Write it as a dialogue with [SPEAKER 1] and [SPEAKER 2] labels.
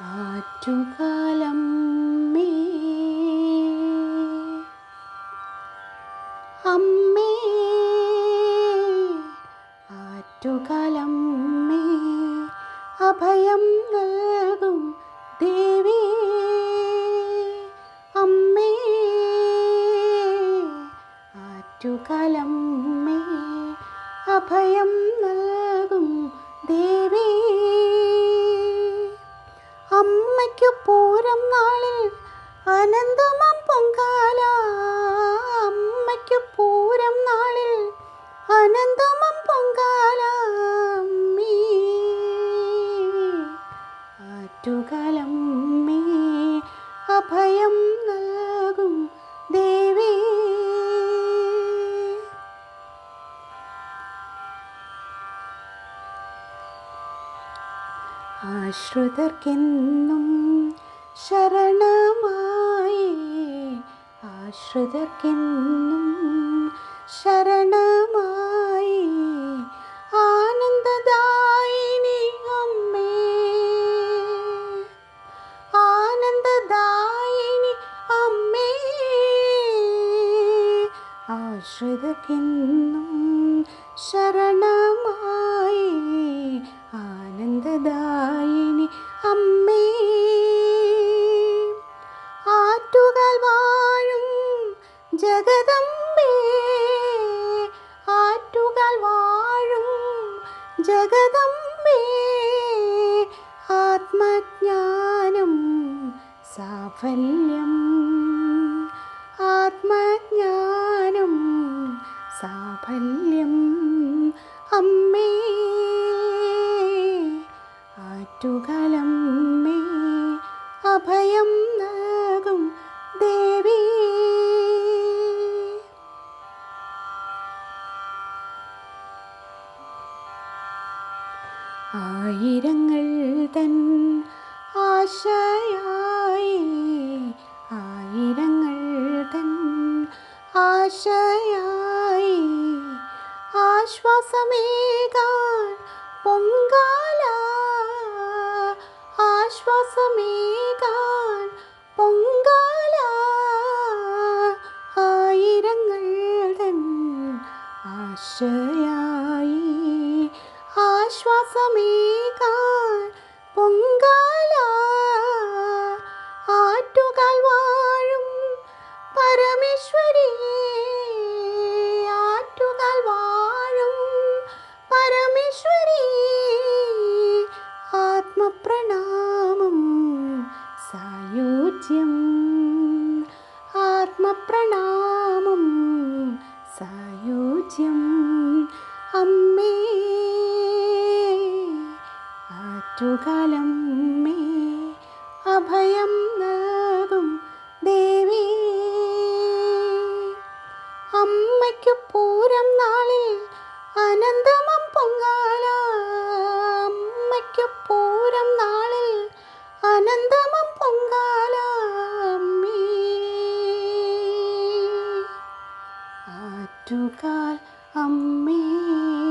[SPEAKER 1] ആറ്റുകാലം അമ്മേ ആറ്റുകാലം അഭയം നൽകും ദേവി. അമ്മേ ആറ്റുകാലം അഭയം നൽകും ദേവി. അനന്തമം പൊങ്കാല അമ്മയ്ക്കു പൂരം നാളിൽ അനന്തമം പൊങ്കാല ആറ്റുകാലം ആറ്റുകാലമ്മേ അഭയം നൽകും ദേവി. ആശ്രിതർക്കെന്നും ശരണമായി ആശ്രിതർക്കെന്നും ശരണമായി ആനന്ദദായിനി അമ്മേ. ആനന്ദദായിനി അമ്മേ. ആശ്രിതർക്കെന്നും ശരണമായി ആറ്റുകൾ വാഴും ജഗദമ്പേ ആറ്റുകാൽ വാഴും ജഗദമ്പേ ആത്മജ്ഞാനം സാഫല്യം. ആത്മജ്ഞാനം സാഫല്യം. അമ്മേ. ആറ്റുകാലമ്മേ അഭയം നൽകും ദേവി. ആയിരങ്ങൾ തൻ ആശയായി ആയിരങ്ങൾ തൻ ആശയായി ആശ്വാസമേകാൻ പൊങ്കാല ആശ്വാസമേകാൻ ആശയായി ആശ്വാസമേകാൻ പൊങ്കാല ആറ്റുകാൽ വാഴും പരമേശ്വരി. ആറ്റുകാൽ വാഴും പരമേശ്വരി. ആത്മപ്രണാമം സായുജ്യം. ആത്മപ്രണാമം രാജ്യം. അമ്മേ ആറ്റുകാലം മേ അഭയം നൽകും ദേവി. അമ്മയ്ക്കു പൂരം നാളിൽ അനന്തമം Pongala. അമ്മയ്ക്കു to call on me.